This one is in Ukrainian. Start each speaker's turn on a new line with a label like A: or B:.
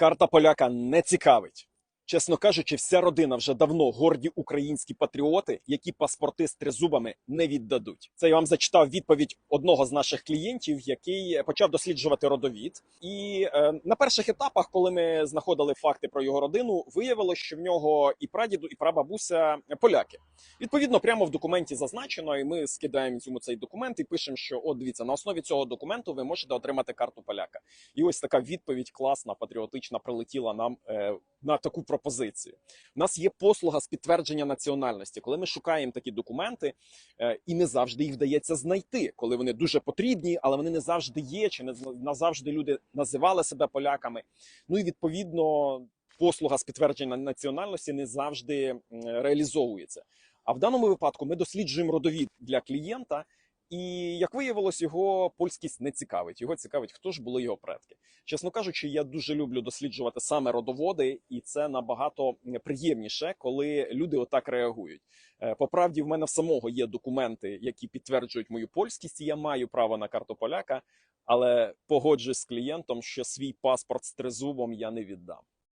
A: Карта поляка не цікавить. Чесно кажучи, вся родина вже давно горді українські патріоти, які паспорти з тризубами не віддадуть. Це я вам зачитав відповідь одного з наших клієнтів, який почав досліджувати родовід. І е, на перших етапах, коли ми знаходили факти про його родину, виявилося, що в нього і прадіду, і прабабуся поляки. Відповідно, прямо в документі зазначено, і ми скидаємо йому цей документ і пишемо, що от дивіться, на основі цього документу ви можете отримати карту поляка. І ось така відповідь класна, патріотична, прилетіла нам е, на таку пропозицію. У нас є послуга з підтвердження національності, коли ми шукаємо такі документи, е, і не завжди їх вдається знайти, коли вони дуже потрібні, але вони не завжди є, чи не назавжди люди називали себе поляками. Ну і відповідно. Послуга з підтвердження національності не завжди реалізовується. А в даному випадку ми досліджуємо родовід для клієнта, і як виявилось, його польськість не цікавить. Його цікавить, хто ж були його предки. Чесно кажучи, я дуже люблю досліджувати саме родоводи, і це набагато приємніше, коли люди отак реагують. Е, По правді, в мене в самого є документи, які підтверджують мою польськість, і я маю право на карту поляка, але погоджуюсь з клієнтом, що свій паспорт з тризубом я не віддам.